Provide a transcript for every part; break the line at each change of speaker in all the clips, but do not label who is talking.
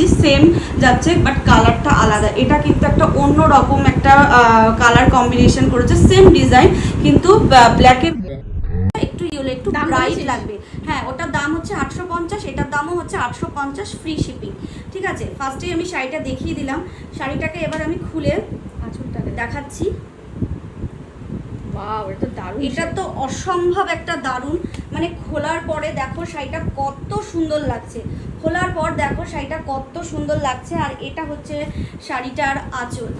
দেখাচ্ছি সেম যাচ্ছে বাট কালারটা আলাদা। এটা কিন্তু একটা অন্য রকম একটা কালার কম্বিনেশন করেছে সেম ডিজাইন কিন্তু ব্ল্যাকের একটু ইয়েলো একটু ব্রাইট? লাগবে। হ্যাঁ ওটার দাম হচ্ছে আটশো পঞ্চাশ এটার দামও হচ্ছে আটশো পঞ্চাশ ফ্রি শিপিং ঠিক আছে? ফার্স্টেই আমি শাড়িটা দেখিয়ে দিলাম। শাড়িটাকে এবার আমি খুলে
আঁচলটাকে।
দেখাচ্ছি।
এটা তো
এটা তো অসম্ভব একটা দারুণ। মানে খোলার পরে দেখো শাড়িটা কত সুন্দর লাগছে। খোলার পর দেখো শাড়িটা কত সুন্দর লাগছে আর এটা হচ্ছে শাড়িটার আঁচল।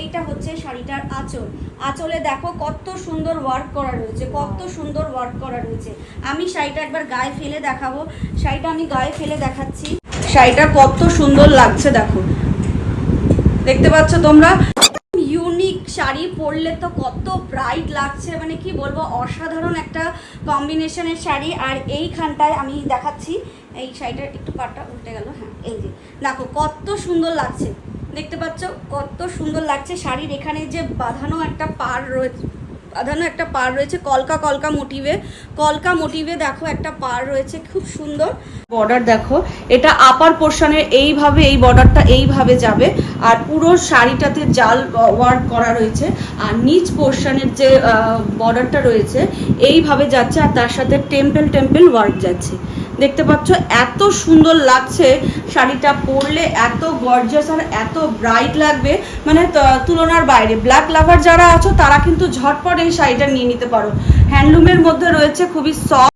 এইটা হচ্ছে শাড়িটার আঁচল। আঁচলে দেখো কত সুন্দর ওয়ার্ক করা রয়েছে কত সুন্দর ওয়ার্ক করা রয়েছে। আমি শাড়িটা একবার গায়ে ফেলে দেখাবো। শাড়িটা আমি গায়ে ফেলে দেখাচ্ছি। শাড়িটা কত সুন্দর লাগছে দেখো। দেখতে পাচ্ছ তোমরা? শাড়ি পরলে তো কত ব্রাইট লাগছে। মানে কি বলব, অসাধারণ একটা কম্বিনেশনের শাড়ি। আর এইখানটায় আমি দেখাচ্ছি, এই শাড়িটার একটু পাটটা উল্টে গেল হ্যাঁ এই যে, দেখো কত সুন্দর লাগছে। দেখতে পাচ্ছ কত সুন্দর লাগছে শাড়ির। এখানে যে বাঁধানো একটা পার রয়েছে বাঁধানো একটা পার রয়েছে কলকা কলকা মোটিভে। কলকা মোটিভে দেখো একটা পার রয়েছে, খুব সুন্দর। বর্ডার দেখো, এটা আপার পোর্শনের এইভাবে, এই বর্ডারটা এইভাবে যাবে, আর পুরো শাড়িটাতে জাল ওয়ার্ক করা রয়েছে, আর নিচ পোর্শনের যে বর্ডারটা রয়েছে, এইভাবে যাচ্ছে, আর তার সাথে টেম্পেল টেম্পেল ওয়ার্ক যাচ্ছে। দেখতে পাচ্ছ, এত সুন্দর লাগছে শাড়িটা পরলে, এত গর্জাস আর এত ব্রাইট লাগবে। মানে তুলনার বাইরে। ব্ল্যাক লাভার যারা আছো, তারা কিন্তু ঝটপট এই শাড়িটা নিয়ে নিতে পারো। হ্যান্ডলুমের মধ্যে রয়েছে খুবই সফট